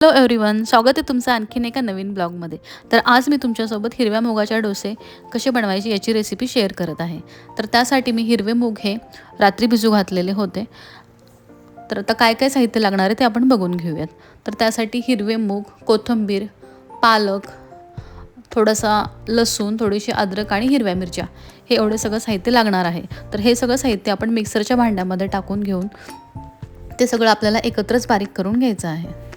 Hello everyone स्वागत आहे तुमचं आणखीन एका नवीन ब्लॉगमध्ये. तर आज मी तुमच्यासोबत हिरव्या मुगाच्या डोसे कसे बनवायचे याची रेसिपी शेअर करत आहे. तर त्यासाठी मी हिरवे मूग हे रात्री भिजू घातलेले होते. तर आता काय काय साहित्य लागणार आहे ते आपण बघून घेऊयात. तर त्यासाठी हिरवे मूग कोथिंबीर पालक थोडासा लसूण थोडीशी अद्रक आणि हिरव्या मिरच्या हे एवढं सगळं साहित्य लागणार आहे. तर हे सगळं साहित्य आपण मिक्सरच्या भांड्यामध्ये टाकून घेऊन ते सगळं आपल्याला एकत्रच बारीक करून घ्यायचं आहे.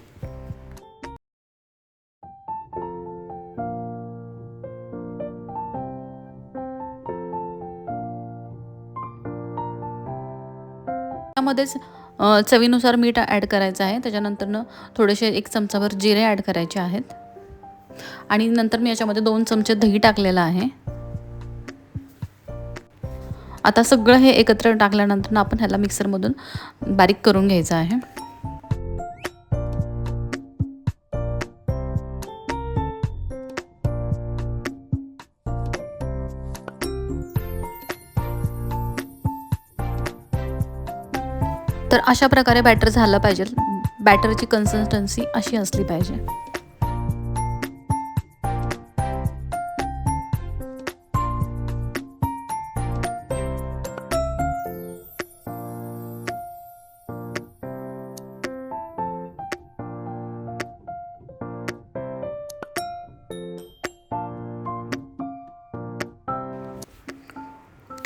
त्यामध्येच चवीनुसार मीठ ॲड करायचं आहे. त्याच्यानंतरनं थोडेसे एक चमचाभर जिरे ॲड करायचे आहेत. आणि नंतर मी याच्यामध्ये दोन चमचे दही टाकलेलं आहे. आता सगळं हे एकत्र टाकल्यानंतर आपण ह्याला मिक्सरमधून बारीक करून घ्यायचं आहे. तर अशा प्रकारे बॅटर झालं पाहिजे. बॅटरची कन्सिस्टन्सी अशी असली पाहिजे.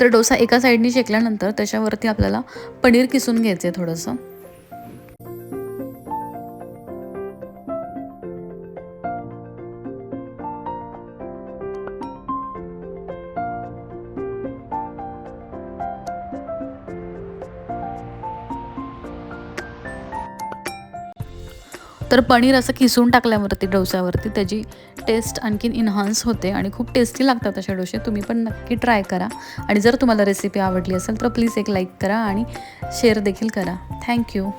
तर डोसा एका साईडनी शेकल्यानंतर त्याच्यावरती आपल्याला पनीर किसून घ्यायचं आहे थोडंसं. तर पनीर असं किसून टाकल्यावरती डोसावरती त्याची टेस्ट आणखीन इन्हान्स होते आणि खूप टेस्टी लागतात असे डोसे. तुम्ही पण नक्की ट्राय करा. आणि जर तुम्हाला रेसिपी आवडली असेल तर प्लीज एक लाईक करा आणि शेअर देखील करा. थँक्यू